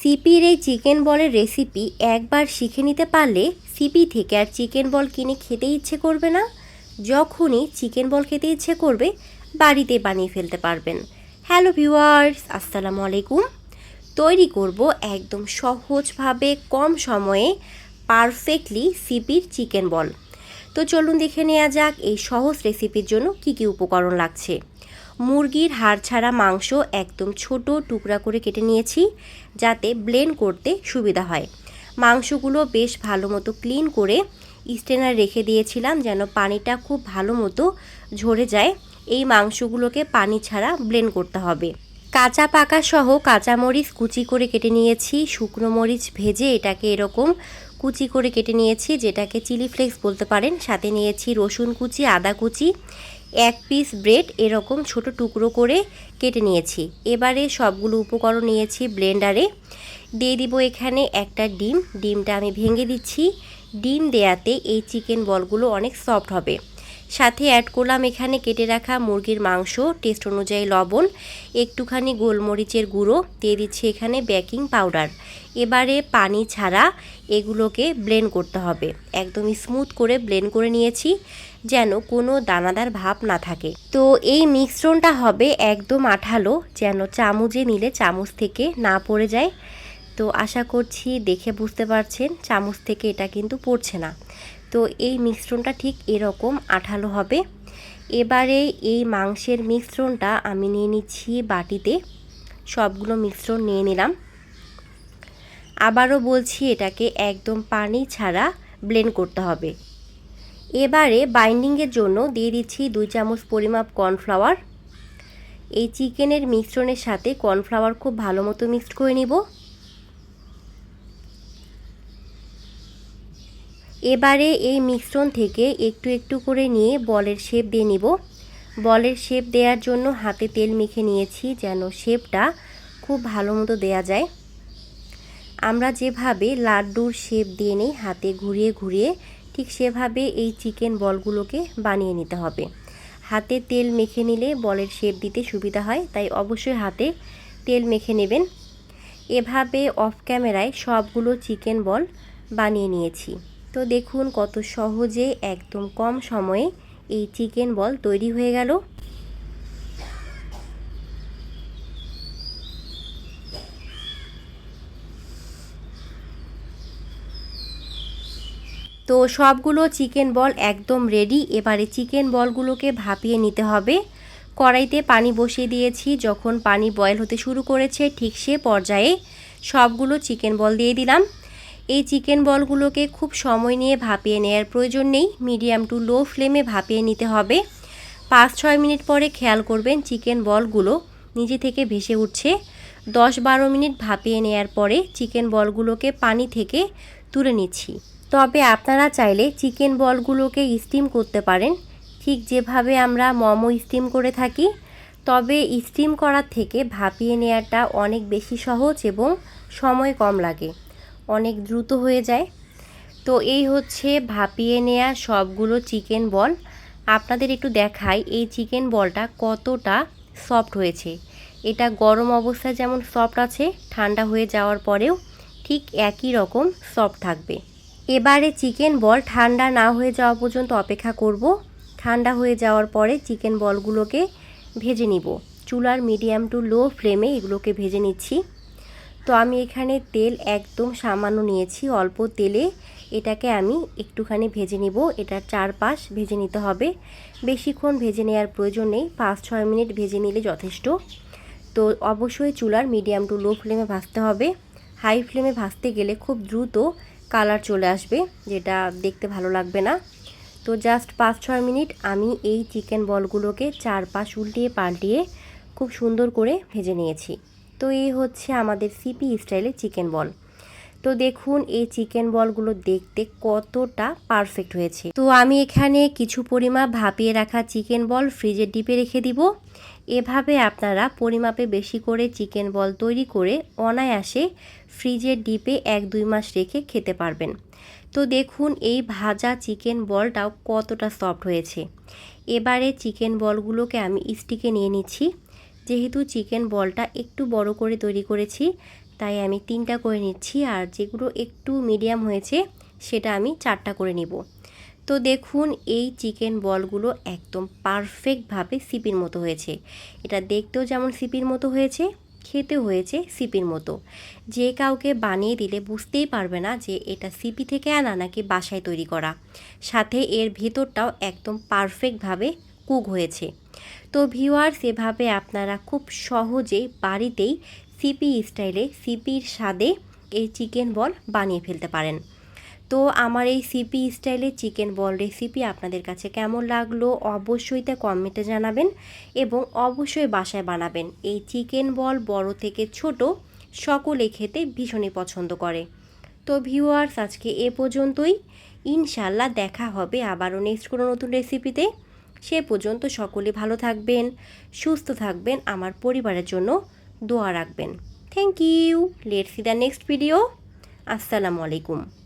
সিপির এই চিকেন বলের রেসিপি একবার শিখে নিতে পারলে সিপি থেকে আর চিকেন বল কিনে খেতে ইচ্ছে করবে না। যখনই চিকেন বল খেতে ইচ্ছে করবে, বাড়িতে বানিয়ে ফেলতে পারবেন। হ্যালো ভিউয়ার্স, আসসালামু আলাইকুম। তৈরি করব একদম সহজভাবে কম সময়ে পারফেক্টলি সিপির চিকেন বল। তো চলুন দেখে নেওয়া যাক এই সহজ রেসিপির জন্য কি কি উপকরণ লাগছে। মুরগির হাড় ছাড়া মাংস একদম ছোট টুকরা করে কেটে নিয়েছি যাতে ব্লেন্ড করতে সুবিধা হয়। মাংসগুলো বেশ ভালো মতো ক্লিন করে স্টেনার রেখে দিয়েছিলাম যেন পানিটা খুব ভালো মতো ঝরে যায়। এই মাংসগুলোকে পানি ছাড়া ব্লেন্ড করতে হবে। কাঁচা পাকা সহ কাঁচামরিচ কুচি করে কেটে নিয়েছি, শুকনো মরিচ ভেজে এটাকে এরকম কুচি করে কেটে নিয়েছি, যেটাকে চিলি ফ্লেক্স বলতে পারেন। সাথে নিয়েছি রসুন কুচি, আদা কুচি এক পিস ব্রেড এরকম ছোট টুকরো করে কেটে নিয়েছি। এবারে সবগুলো উপকরণ নিয়েছি ব্লেন্ডারে দিয়ে দিব এখানে একটা ডিম। ডিমটা আমি ভেঙে দিচ্ছি। ডিম দেয়াতে এই চিকেন বলগুলো অনেক সফট হবে। সাথে অ্যাড করলাম এখানে কেটে রাখা মুরগির মাংস টেস্ট অনুযায়ী লবণ, একটুখানি গোলমরিচের গুঁড়ো, দিয়ে দিচ্ছি এখানে বেকিং পাউডার এবারে পানি ছাড়া এগুলোকে ব্লেন্ড করতে হবে। একদম স্মুথ করে ব্লেন্ড করে নিয়েছি, যেন কোনো দানাদার ভাব না থাকে। তো এই মিশ্রণটা হবে একদম আঠালো, যেন চামচে নিলে চামচ থেকে না পড়ে যায়। তো আশা করছি দেখে বুঝতে পারছেন, চামচ থেকে এটা কিন্তু পড়ছে না। তো এই মিশ্রণটা ঠিক এরকম আঠালো হবে। এবারে এই মাংসের মিশ্রণটা আমি নিয়ে নিচ্ছি বাটিতে। সবগুলো মিশ্রণ নিয়ে নিলাম। আবারও বলছি, এটাকে একদম পানি ছাড়া ব্লেন্ড করতে হবে। এবারে বাইন্ডিংয়ের জন্য দিয়ে দিচ্ছি দুই চামচ পরিমাপ কর্নফ্লাওয়ার এই চিকেনের মিশ্রণের সাথে কর্নফ্লাওয়ার খুব ভালো মতো মিক্সড করে নিব। এবারে এই মিশ্রণ থেকে একটু একটু করে নিয়ে বলের শেপ দিয়ে নিব। বলের শেপ দেওয়ার জন্য হাতে তেল মেখে নিয়েছি যেন শেপটা খুব ভালো মতো দেওয়া যায়। আমরা যেভাবে লাড্ডুর শেপ দিয়ে নিই, হাতে ঘুরিয়ে ঘুরিয়ে ঠিক সেভাবে এই চিকেন বলগুলোকে বানিয়ে নিতে হবে। হাতে তেল মেখে নিলে বলের শেপ দিতে সুবিধা হয়, তাই অবশ্যই হাতে তেল মেখে নেবেন। এভাবে অফ ক্যামেরায় সবগুলো চিকেন বল বানিয়ে নিয়েছি। তো দেখুন কত সহজে একদম কম সময়ে এই চিকেন বল তৈরি হয়ে গেল। তো সবগুলো চিকেন বল একদম রেডি এবারে চিকেন বলগুলোকে ভাপিয়ে নিতে হবে। কড়াইতে পানি বসিয়ে দিয়েছি, যখন পানি বয়েল হতে শুরু করেছে ঠিক সে পর্যায়ে সবগুলো চিকেন বল দিয়ে দিলাম। এই চিকেন বলগুলোকে খুব সময় নিয়ে ভাপিয়ে নেওয়ার প্রয়োজন নেই। মিডিয়াম টু লো ফ্লেমে ভাপিয়ে নিতে হবে। পাঁচ ছয় মিনিট পরে খেয়াল করবেন চিকেন বলগুলো নিজে থেকে ভেসে উঠছে। দশ বারো মিনিট ভাপিয়ে নেওয়ার পরে চিকেন বলগুলোকে পানি থেকে তুলে নিচ্ছি। তবে আপনারা চাইলে চিকেন বলগুলোকে স্টিম করতে পারেন। ঠিক যেভাবে আমরা মোমো স্টিম করে থাকি। তবে স্টিম করার থেকে ভাপিয়ে নেওয়াটা অনেক বেশি সহজ এবং সময় কম লাগে। অনেক দ্রুত হয়ে যায়। তো এই হচ্ছে ভাপিয়ে নেওয়া সবগুলো চিকেন বল। আপনাদের একটু দেখাই এই চিকেন বলটা কতটা সফট হয়েছে। এটা গরম অবস্থায় যেমন সফট আছে, ঠান্ডা হয়ে যাওয়ার পরেও ঠিক একই রকম সফট থাকবে। এবারে চিকেন বল ঠান্ডা না হয়ে যাওয়া পর্যন্ত অপেক্ষা করব। ঠান্ডা হয়ে যাওয়ার পরে চিকেন বলগুলোকে ভেজে নিব। চুলার মিডিয়াম টু লো ফ্লেমে এগুলোকে ভেজে নিচ্ছি। তো আমি এখানে তেল একদম সামান্য নিয়েছি, অল্প তেলে। এটাকে আমি একটুখানি ভেজে নিব। এটার চারপাশ ভেজে নিতে হবে। বেশিক্ষণ ভেজে নেওয়ার প্রয়োজন নেই। পাঁচ ছয় মিনিট ভেজে নিলে যথেষ্ট। তো অবশ্যই চুলার মিডিয়াম টু লো ফ্লেমে ভাজতে হবে। হাই ফ্লেমে ভাজতে গেলে খুব দ্রুত কালার চলে আসবে, যেটা দেখতে ভালো লাগবে না। তো জাস্ট পাঁচ ছয় মিনিট আমি এই চিকেন বলগুলোকে চারপাশ উল্টিয়ে পাল্টিয়ে খুব সুন্দর করে ভেজে নিয়েছি। তো এই হচ্ছে আমাদের সিপি স্টাইলে চিকেন বল তো দেখুন, এই চিকেন বলগুলো দেখতে কতটা পারফেক্ট হয়েছে। তো আমি এখানে কিছু পরিমাপ ভাপিয়ে রাখা চিকেন বল ফ্রিজের ডিপে রেখে দিব। এভাবে আপনারা পরিমাপে বেশি করে চিকেন বল তৈরি করে অনায়াসে ফ্রিজের ডিপে এক দুই মাস রেখে খেতে পারবেন। তো দেখুন, এই ভাজা চিকেন বলটাও কতটা সফট হয়েছে। এবারে চিকেন বলগুলোকে আমি স্টিকে নিয়ে নিচ্ছি। যেহেতু চিকেন বলটা একটু বড় করে তৈরি করেছি, তাই আমি তিনটা করে নিচ্ছি আর যেগুলো একটু মিডিয়াম হয়েছে সেটা আমি চারটা করে নিব। তো দেখুন, এই চিকেন বলগুলো একদম পারফেক্টভাবে সিপির মতো হয়েছে। এটা দেখতেও যেমন সিপির মতো হয়েছে খেতে হয়েছে সিপির মতো। যে কাউকে বানিয়ে দিলে বুঝতেই পারবে না যে এটা সিপি থেকে আনা নাকি বাসায় তৈরি করা। সাথে এর ভেতরটাও একদম পারফেক্টভাবে কুক হয়েছে। তো ভিউয়ার্স, এভাবে আপনারা খুব সহজেই বাড়িতেই সিপি স্টাইলে সিপির স্বাদে এই চিকেন বল বানিয়ে ফেলতে পারেন। তো আমার এই সিপি স্টাইলে চিকেন বল রেসিপি আপনাদের কাছে কেমন লাগল অবশ্যই তা কমেন্টে জানাবেন এবং অবশ্যই বাসায় বানাবেন। এই চিকেন বল বড় থেকে ছোট সকলে খেতে ভীষণই পছন্দ করে। তো ভিউয়ার্স, আজকে এ পর্যন্তই। ইনশাল্লাহ দেখা হবে আবারও নেক্সট কোনো নতুন রেসিপিতে সে পর্যন্ত সকলে ভালো থাকবেন, সুস্থ থাকবেন, আমার পরিবারের জন্য দোয়া রাখবেন। Thank you let see the next video আসসালামু আলাইকুম